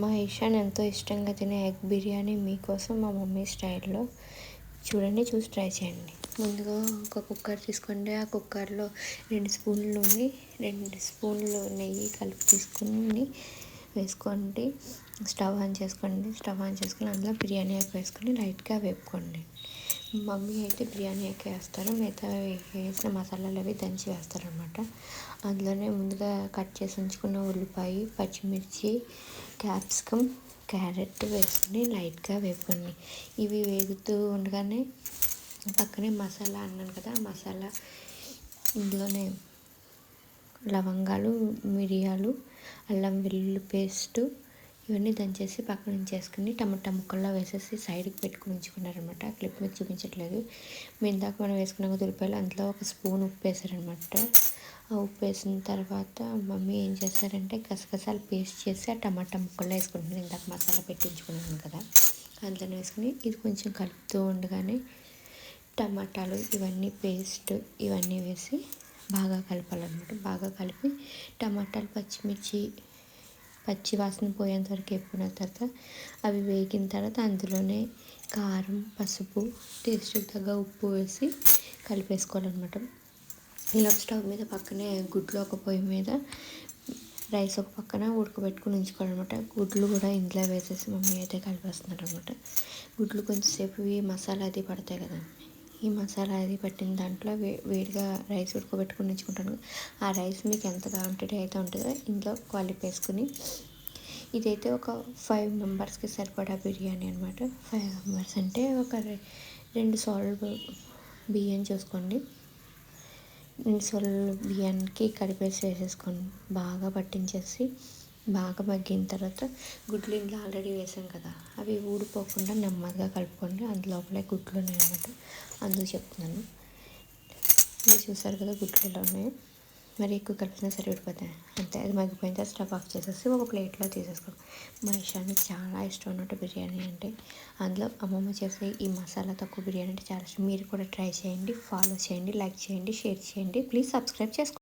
మా ఇషాన్ ఎంతో ఇష్టంగా తినే ఎగ్ బిర్యానీ మీకోసం మా మమ్మీ స్టైల్లో చూడండి చూసి ట్రై చేయండి. ముందుగా ఒక కుక్కర్ తీసుకోండి. ఆ కుక్కర్లో రెండు స్పూన్లు నూనె రెండు స్పూన్లు నెయ్యి కలిపి తీసుకుని వేసుకోండి. స్టవ్ ఆన్ చేసుకోండి. స్టవ్ ఆన్ చేసుకుని అందులో బిర్యానీ ఆకు వేసుకొని లైట్గా వేపుకోండి. మమ్మీ అయితే బిర్యానీ ఆకు వేస్తారు. మిగతా వేసిన మసాలాలు అవి దంచి వేస్తారనమాట అందులోనే ముందుగా కట్ చేసి ఉంచుకున్న ఉల్లిపాయ పచ్చిమిర్చి క్యాప్సికమ్ క్యారెట్ వేసుకుని లైట్గా వేపుకోండి. ఇవి వేగుతూ ఉండగానే పక్కనే మసాలా అన్నాను కదా మసాలా ఇందులోనే లవంగాలు మిరియాలు అల్లం వెల్లుల్లి పేస్టు ఇవన్నీ దంచేసి పక్కన ఉంచేసుకుని టమాటా ముక్కల్లో వేసేసి సైడ్కి పెట్టుకుని ఉంచుకున్నారనమాట క్లిప్ మీద చూపించట్లేదు. మేము ఇందాక మనం వేసుకున్నాక ఉల్లిపాయలు అందులో ఒక స్పూన్ ఉప్పు వేసారనమాట ఆ ఉప్పు వేసిన తర్వాత మమ్మీ ఏం చేశారంటే గసగసాలు పేస్ట్ చేసి ఆ టమాటా ముక్కల్లో వేసుకుంటున్నాను ఇందాక మసాలా పెట్టించుకున్నాను కదా. అందులో వేసుకుని ఇది కొంచెం కలుపుతూ ఉండగానే టమాటాలు ఇవన్నీ పేస్ట్ ఇవన్నీ వేసి బాగా కలపాలన్నమాట. బాగా కలిపి టమాటాలు పచ్చిమిర్చి పచ్చి వాసన పోయేంత వరకు వేపుకున్న తర్వాత అవి వేగిన తర్వాత అందులోనే కారం పసుపు టేస్ట్కి తగ్గ ఉప్పు వేసి కలిపేసుకోవాలన్నమాట. ఇలా స్టవ్ మీద పక్కనే గుడ్లు ఒక పొయ్యి మీద రైస్ ఒక పక్కన ఉడకబెట్టుకుని ఉంచుకోవాలన్నమాట. గుడ్లు కూడా ఇంట్లో వేసేసి మమ్మీ అయితే కలిపేస్తున్నారు అనమాట గుడ్లు కొంచెంసేపు మసాలా అది పడతాయి కదా ఈ మసాలా అది పట్టిన దాంట్లో వే వేడిగా రైస్ ఉడకబెట్టుకుని ఉంచుకుంటాను. ఆ రైస్ మీకు ఎంత క్వాంటిటీ అయితే ఉంటుందో ఇంట్లో కలిపేసుకుని ఇదైతే ఒక ఫైవ్ మెంబర్స్కి సరిపడా బిర్యానీ అనమాట ఫైవ్ మెంబర్స్ అంటే ఒక రెండు సాల్ట్ బియ్యం చూసుకోండి. రెండు సాల్ట్ బియ్యానికి కలిపేసి వేసేసుకోండి. బాగా పట్టించేసి. బాగా మగ్గిన తర్వాత గుడ్లు ఇంట్లో ఆల్రెడీ వేసాం కదా అవి ఊడిపోకుండా నెమ్మదిగా కలుపుకోండి అందులోపలే గుడ్లు ఉన్నాయన్నమాట అందుకు చెప్తున్నాను. మీరు చూసారు కదా గుడ్లు ఎలా ఉన్నాయి? మరి ఎక్కువ కలిపినా సరే ఊడిపోతాయి. అంతే అది మగ్గిపోయిన తర్వాత స్టవ్ ఆఫ్ చేసేసి ఒక ప్లేట్లో తీసేసుకోండి మా ఇష్టానికి చాలా ఇష్టం అన్నట్టు బిర్యానీ అంటే. అందులో అమ్మమ్మ చేసే ఈ మసాలా తక్కువ బిర్యానీ అంటే చాలా ఇష్టం. మీరు కూడా ట్రై చేయండి ఫాలో చేయండి లైక్ చేయండి షేర్ చేయండి. ప్లీజ్ సబ్స్క్రైబ్ చేసుకోండి